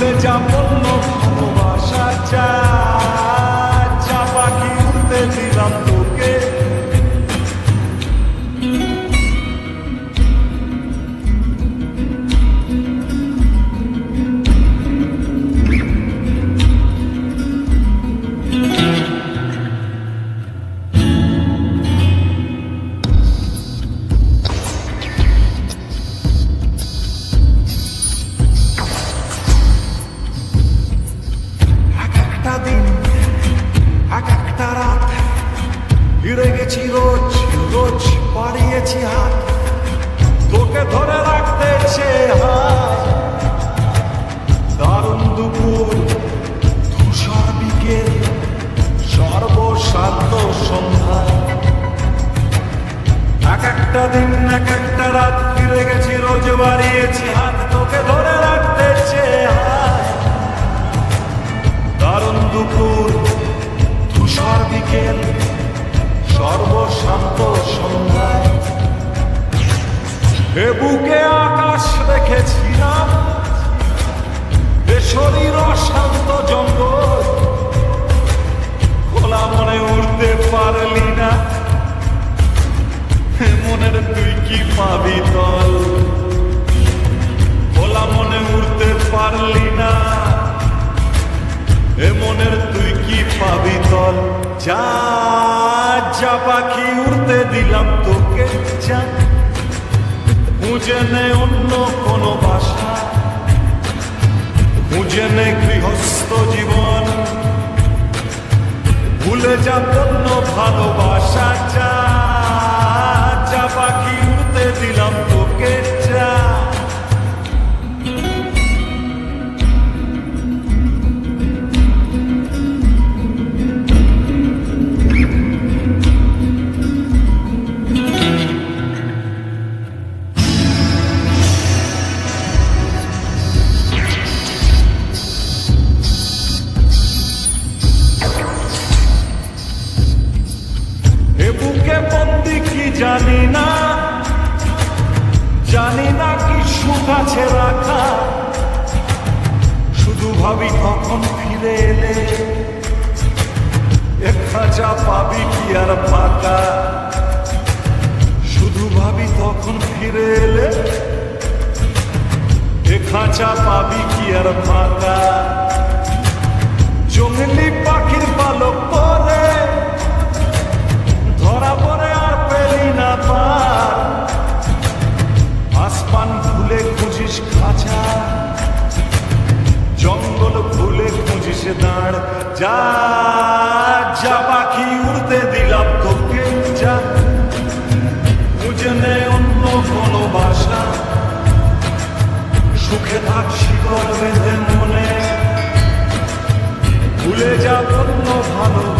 ভুলে যা বলল ভালোবাসা যা গেছি রোজ রোজ বাড়িয়েছি হাত। তোকে ধরে রাখতে দারুণ দুপুর ধূসর বিকেল, সর্বশান্ত সন্ধ্যা। এক একটা দিন, এক একটা রাত ফিরে গেছি, রোজ বাড়িয়েছি হাত। তোকে ধরে রাখতে হাত। দারুণ দুপুর ধূসর বিকেল সর্বশান্ত সন্ধ্যায়। এ বুকে আকাশ দেখেছিলাম। শরীর অশান্ত জঙ্গল। খোলা মনে উঠতে পারলি না। মনের তুই কি পাবি তল খোলা মনে উঠতে পারলি না। এ মনের তুই কি পাবি তল যা যা পাখি উড়তে দিলাম তোকে যা খুঁজে নে অন্য কোনো বাসা। খুঁজে নে গৃহস্থ জীবন। ভুলে যা অন্য ভালোবাসা যা জানি না জানি না কি সুখ আছে রাখা। শুধু ভাবি কখন ফিরে এলে। এ খাঁচা পাবি কি আর ফাঁকা। শুধু ভাবি তখন ফিরে এলে। খাঁচা পাবি কি আর ফাঁকা। যা পাখি উড়তে দিলাম তোকে, যা। বুঝে নে অন্য কোনো বাসা সুখে থাক শিকড় মনে। ভুলে যা অন্য ভালো